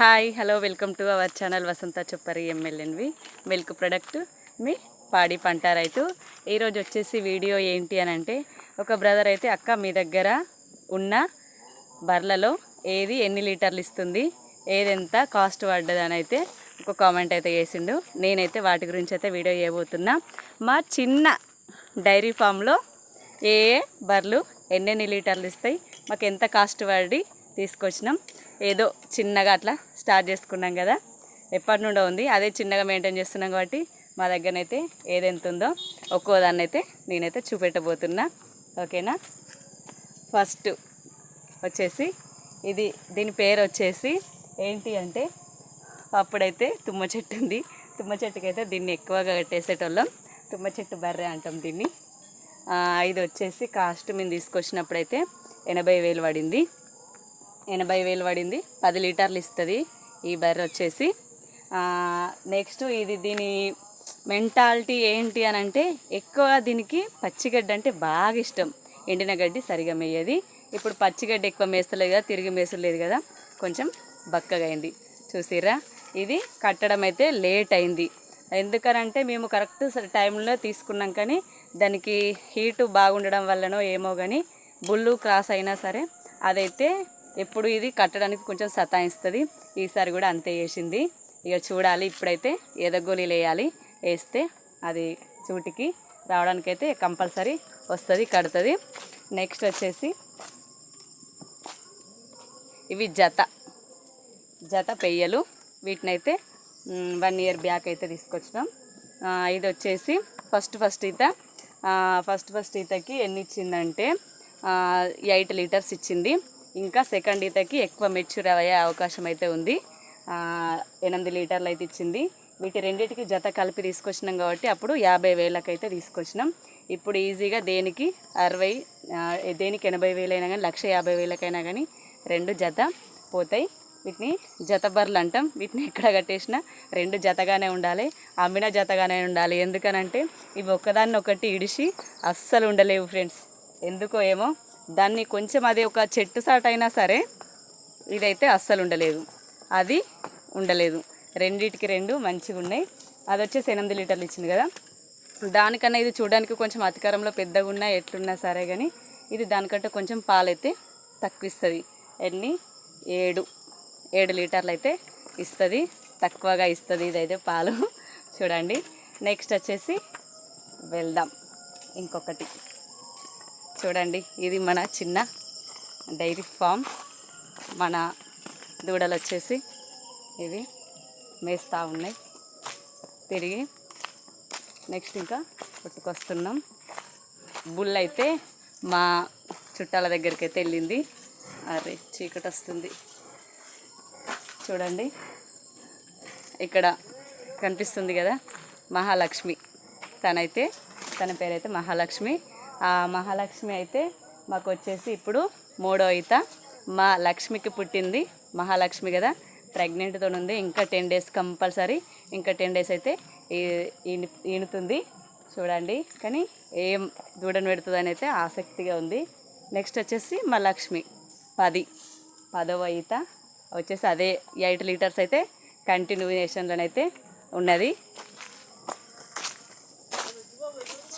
Hi hello welcome to our channel Vasantha Choppari ఎమ్మెల్యేన్వి milk product మీ పాడి పంట రైతు. ఈరోజు వచ్చేసి వీడియో ఏంటి అని అంటే ఒక బ్రదర్ అయితే అక్క మీ దగ్గర ఉన్న బర్లలో ఏది ఎన్ని లీటర్లు ఇస్తుంది ఏది ఎంత కాస్ట్ పడ్డది అని అయితే ఒక కామెంట్ అయితే చేసిండు. నేనైతే వాటి గురించి అయితే వీడియో చేయబోతున్నా. మా చిన్న డైరీ ఫామ్లో ఏ ఏ బర్రెలు ఎన్నెన్ని లీటర్లు ఇస్తాయి మాకు ఎంత కాస్ట్ పడి తీసుకొచ్చినాం ఏదో చిన్నగా అట్లా స్టార్ట్ చేసుకున్నాం కదా. ఎప్పటి నుండో ఉంది. అదే చిన్నగా మెయింటైన్ చేస్తున్నాం కాబట్టి మా దగ్గరనైతే ఏదెంత ఉందో ఒక్కో దాన్ని అయితే నేనైతే చూపెట్టబోతున్నా. ఓకేనా? ఫస్ట్ వచ్చేసి ఇది దీని పేరు వచ్చేసి ఏంటి అంటే అప్పుడైతే తుమ్మ చెట్టు ఉంది. తుమ్మ చెట్టుకి అయితే దీన్ని ఎక్కువగా కట్టేసేటోళ్ళం. తుమ్మ చెట్టు బర్రె అంటాం దీన్ని. ఇది వచ్చేసి కాస్ట్ మేము తీసుకొచ్చినప్పుడైతే ఎనభై వేలు పడింది. ఎనభై వేలు పడింది. పది లీటర్లు ఇస్తుంది ఈ బర్రె వచ్చేసి. నెక్స్ట్ ఇది దీని మెంటాలిటీ ఏంటి అని అంటే ఎక్కువ దీనికి పచ్చిగడ్డి అంటే బాగా ఇష్టం. ఎండిన గడ్డి సరిగా మేయది. ఇప్పుడు పచ్చిగడ్డి ఎక్కువ మేస్తలేదు కదా తిరిగి మేసలేదు కదా కొంచెం బక్కగా అయింది. చూసిరా ఇది కట్టడం అయితే లేట్ అయింది. ఎందుకనంటే మేము కరెక్ట్ టైంలో తీసుకున్నాం కానీ దానికి హీటు బాగుండడం వల్లనో ఏమో కానీ బుల్లు క్రాస్ అయినా సరే అదైతే ఎప్పుడు ఇది కట్టడానికి కొంచెం సతాయిస్తుంది. ఈసారి కూడా అంతే వేసింది ఇక చూడాలి ఇప్పుడైతే ఎదగోలీలు వేయాలి వేస్తే అది చూటికి రావడానికైతే కంపల్సరీ వస్తుంది కడుతుంది. నెక్స్ట్ వచ్చేసి ఇవి జత. జత పెయ్యలు. వీటినైతే వన్ ఇయర్ బ్యాక్ అయితే తీసుకొచ్చినాం. ఇది వచ్చేసి ఫస్ట్ ఫస్ట్ ఈత. ఫస్ట్ ఫస్ట్ ఈతకి ఎన్ని ఇచ్చిందంటే ఎయిట్ లీటర్స్ ఇచ్చింది. ఇంకా సెకండ్ ఈతకి ఎక్కువ మెచ్యూర్ అయ్యే అవకాశం అయితే ఉంది. ఎనిమిది లీటర్లు అయితే ఇచ్చింది. వీటి రెండింటికి జత కలిపి తీసుకొచ్చినాం కాబట్టి అప్పుడు యాభై వేలకైతే తీసుకొచ్చినాం. ఇప్పుడు ఈజీగా దేనికి అరవై దేనికి ఎనభై వేలైనా కానీ లక్ష యాభై వేలకైనా కానీ రెండు జత పోతాయి. వీటిని జత బర్రెలు అంటాం. వీటిని ఎక్కడ కట్టేసినా రెండు జతగానే ఉండాలి అమ్మిన జతగానే ఉండాలి. ఎందుకనంటే ఇవి ఒకదాన్ని ఒకటి ఇడిసి అస్సలు ఉండలేవు ఫ్రెండ్స్. ఎందుకో ఏమో దాన్ని కొంచెం అది ఒక చెట్టు సాట్ అయినా సరే ఇదైతే అస్సలు ఉండలేదు. అది ఉండలేదు. రెండిటికి రెండు మంచిగా ఉన్నాయి. అది వచ్చేసి ఎనిమిది లీటర్లు ఇచ్చింది కదా. దానికన్నా ఇది చూడడానికి కొంచెం అతికారంలో పెద్దగా ఉన్నా ఎట్లున్నా సరే కానీ ఇది దానికంటే కొంచెం పాలైతే తక్కువ ఇస్తుంది ఎన్ని? ఏడు. ఏడు లీటర్లు అయితే ఇస్తుంది. తక్కువగా ఇస్తుంది ఇదైతే పాలు. చూడండి. నెక్స్ట్ వచ్చేసి వెళ్దాం. ఇంకొకటి. చూడండి ఇది మన చిన్న డైరీ ఫామ్. మన దూడలు వచ్చేసి ఇవి మేస్తూ ఉన్నాయి. తిరిగి నెక్స్ట్ ఇంకా పుట్టుకొస్తున్నాం బుల్ అయితే మా చుట్టాల దగ్గరికి అయితే వెళ్ళింది. అరే చీకటి వస్తుంది. చూడండి ఇక్కడ కనిపిస్తుంది కదా మహాలక్ష్మి. తనైతే తన పేరైతే మహాలక్ష్మి. ఆ మహాలక్ష్మి అయితే మాకు వచ్చేసి ఇప్పుడు మూడో ఈత. మా లక్ష్మికి పుట్టింది మహాలక్ష్మి కదా. ప్రెగ్నెంట్తో ఉంది. ఇంకా టెన్ డేస్ కంపల్సరీ. ఇంకా టెన్ డేస్ అయితే ఈ- ఈనుతుంది. చూడండి. కానీ ఏం దూడను పెడుతుందని అయితే ఆసక్తిగా ఉంది. నెక్స్ట్ వచ్చేసి మా లక్ష్మి. పది. పదవ ఈత. వచ్చేసి అదే ఎయిట్ లీటర్స్ అయితే కంటిన్యూయేషన్లోనైతే ఉన్నది.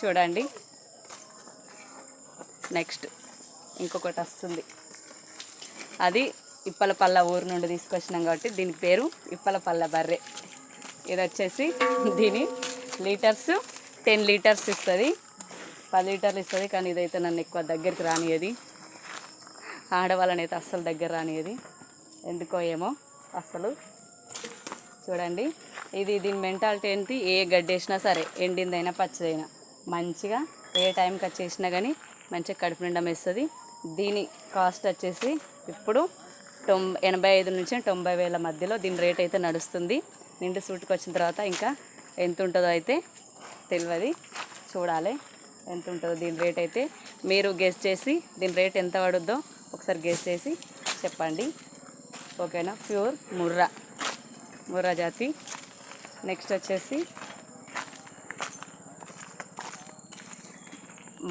చూడండి. నెక్స్ట్ ఇంకొకటి వస్తుంది. అది ఇప్పలపల్ల ఊరు నుండి తీసుకొచ్చినాం కాబట్టి దీని పేరు ఇప్పలపల్ల బర్రె. ఇది వచ్చేసి దీని లీటర్స్ టెన్ లీటర్స్ ఇస్తుంది. పది లీటర్లు ఇస్తుంది కానీ ఇదైతే నన్ను ఎక్కువ దగ్గరికి రానియది ఆడవాళ్ళని అయితే అస్సలు దగ్గర రానియది ఎందుకో ఏమో అస్సలు. చూడండి. ఇది దీని మెంటాలిటీ ఏంటి? ఏ గడ్డేసినా సరే ఎండిందైనా పచ్చదైనా. మంచిగా ఏ టైంకి వచ్చేసినా కానీ మంచిగా కడుపు నిండా వేస్తుంది దీని కాస్ట్ వచ్చేసి ఇప్పుడు తొం ఎనభై ఐదు నుంచి తొంభై వేల మధ్యలో దీని రేట్ అయితే నడుస్తుంది. నిండు సూట్కి వచ్చిన తర్వాత ఇంకా ఎంత ఉంటుందో అయితే తెలియదు చూడాలి ఎంత ఉంటుందో దీని రేట్ అయితే. మీరు గెస్ చేసి దీని రేట్ ఎంత పడుద్దో ఒకసారి గెస్ చేసి చెప్పండి. ఓకేనా? ప్యూర్ ముర్రా. ముర్రా జాతి. నెక్స్ట్ వచ్చేసి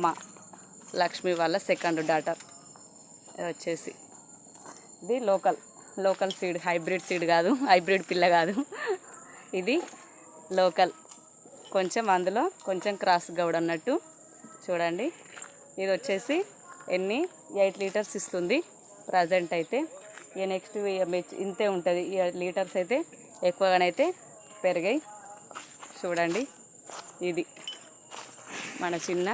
మా. లక్ష్మి వాళ్ళ సెకండ్ డాటర్ వచ్చేసి ఇది local local seed hybrid seed కాదు హైబ్రిడ్ పిల్ల కాదు. ఇది లోకల్ కొంచెం అందులో కొంచెం క్రాస్ గౌడ్ అన్నట్టు. చూడండి. ఇది వచ్చేసి ఎన్ని? ఎయిట్ లీటర్స్ ఇస్తుంది. ప్రజెంట్ అయితే. ఇక నెక్స్ట్ ఇంతే ఉంటుంది. ఈ లీటర్స్ అయితే ఎక్కువగానైతే పెరిగాయి. చూడండి. ఇది మన చిన్న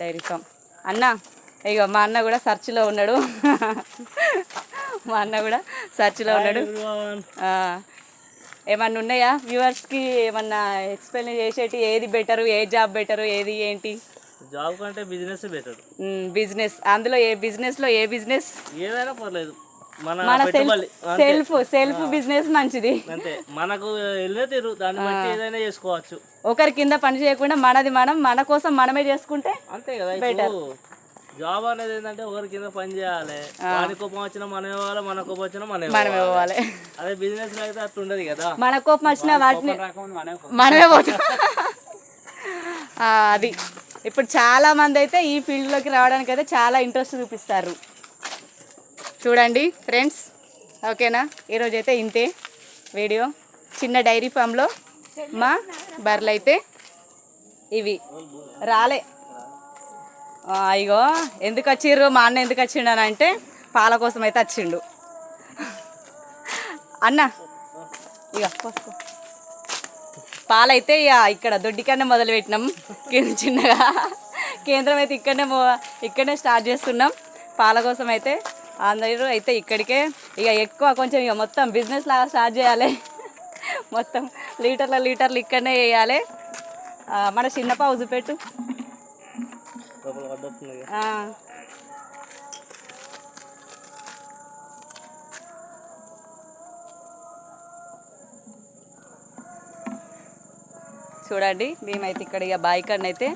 డైరీ ఫామ్. అన్న ఇక మా అన్న కూడా సర్చ్లో ఉన్నాడు. మా అన్న కూడా సర్చ్లో ఉన్నాడు. ఏమన్నా ఉన్నాయా? వ్యూవర్స్కి ఏమన్నా ఎక్స్ప్లెయిన్ చేసేటి? ఏది బెటరు? ఏ జాబ్ బెటరు? ఏది ఏంటి? జాబ్ కంటే బిజినెస్ బెటర్. బిజినెస్. అందులో ఏ బిజినెస్లో ఏ బిజినెస్? ఏదైనా పర్లేదు. మన మన సెల్ఫ్ సెల్ఫ్ సెల్ఫ్ బిజినెస్ మంచిది. అంతే. మనకు తీరు దాన్ని బట్టి ఏదైనా చేసుకోవచ్చు. ఒకరి కింద పని చేయకుండా మనది మనం మన కోసం మనమే చేసుకుంటే అంతే కదా ఇప్పుడు జాబ్ అనేది ఏంటంటే ఒకరి కింద పని చేయాలి. వాడి కోపం వచ్చినా మనం ఇవ్వాలి మన కోపం వచ్చినా మనం మనమే పోవాలి. అదే బిజినెస్లో అయితే అట్లా ఉండదు కదా. మన కోపం వచ్చిన వాటిని మనమే పోతాం. ఆ, అది. ఇప్పుడు చాలా మంది అయితే ఈ ఫీల్డ్లోకి రావడానికి అయితే చాలా ఇంట్రెస్ట్ చూపిస్తారు. చూడండి ఫ్రెండ్స్. ఓకేనా? ఈరోజు అయితే ఇంతే వీడియో. చిన్న డైరీ ఫామ్లో మా బర్రెలు అయితే ఇవి. రాలే. అయ్యో ఎందుకు వచ్చిర్రు మా అన్న ఎందుకు వచ్చిండు అని అంటే పాల కోసం అయితే వచ్చిండు. అన్న ఇక పోసుకో పాలైతే ఇక ఇక్కడ దొడ్డికన్నా మొదలు పెట్టినాం కింద చిన్నగా. కేంద్రం అయితే ఇక్కడనే ఇక్కడనే స్టార్ట్ చేస్తున్నాం. పాల కోసం అయితే అందరూ అయితే ఇక్కడికే. ఇక ఎక్కువ కొంచెం ఇక మొత్తం బిజినెస్ లాగా స్టార్ట్ చేయాలి. మొత్తం లీటర్ల లీటర్లు ఇక్కడనే వేయాలి మన చిన్న పౌజు పెట్టు. చూడండి మేమైతే ఇక్కడ ఇక బాయికాడిని అయితే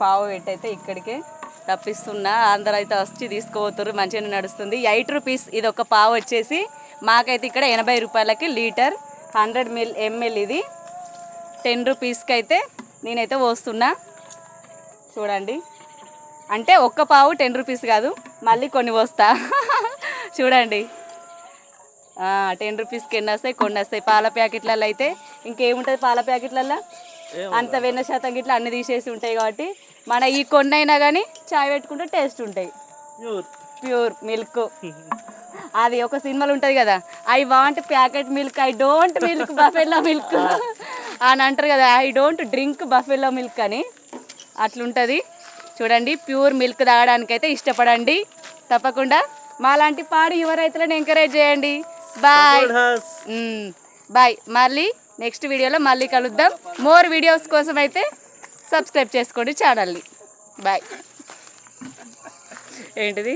పావు పెట్టయితే ఇక్కడికే. తప్పిస్తున్నా అందరూ అయితే వచ్చి తీసుకుపోతారు మంచిగానే నడుస్తుంది. ఎయిట్ రూపీస్ ఇది ఒక పావు వచ్చేసి మాకైతే ఇక్కడ ఎనభై రూపాయలకి లీటర్ హండ్రెడ్ మిల్ ఎంఎల్ ఇది. టెన్ రూపీస్కి అయితే నేనైతే పోస్తున్నా. చూడండి. అంటే ఒక్క పావు టెన్ రూపీస్ కాదు మళ్ళీ కొన్ని పోస్తా. చూడండి. టెన్ రూపీస్కి ఎన్ని వస్తాయి కొన్ని వస్తాయి. పాల ప్యాకెట్లలో అయితే ఇంకేముంటుంది పాల ప్యాకెట్లలో అంత వెన్న శాతం గిట్ల అన్ని తీసేసి ఉంటాయి కాబట్టి మన ఈ కొన్ని అయినా కానీ చాయ్ పెట్టుకుంటే టేస్ట్ ఉంటాయి. ప్యూర్. Pure milk. అది ఒక సినిమాలు ఉంటుంది కదా I want packet milk I don't milk buffalo milk అని అంటారు కదా I don't drink buffalo milk అని. అట్లుంటుంది. చూడండి ప్యూర్ మిల్క్ తాగడానికి అయితే ఇష్టపడండి. తప్పకుండా మాలాంటి పాడి యువ రైతులను ఎంకరేజ్ చేయండి. బాయ్ బాయ్ మళ్ళీ నెక్స్ట్ వీడియోలో మళ్ళీ కలుద్దాం. మోర్ వీడియోస్ కోసం అయితే సబ్స్క్రైబ్ చేసుకోండి ఛానల్ని. బాయ్. ఏంటిది?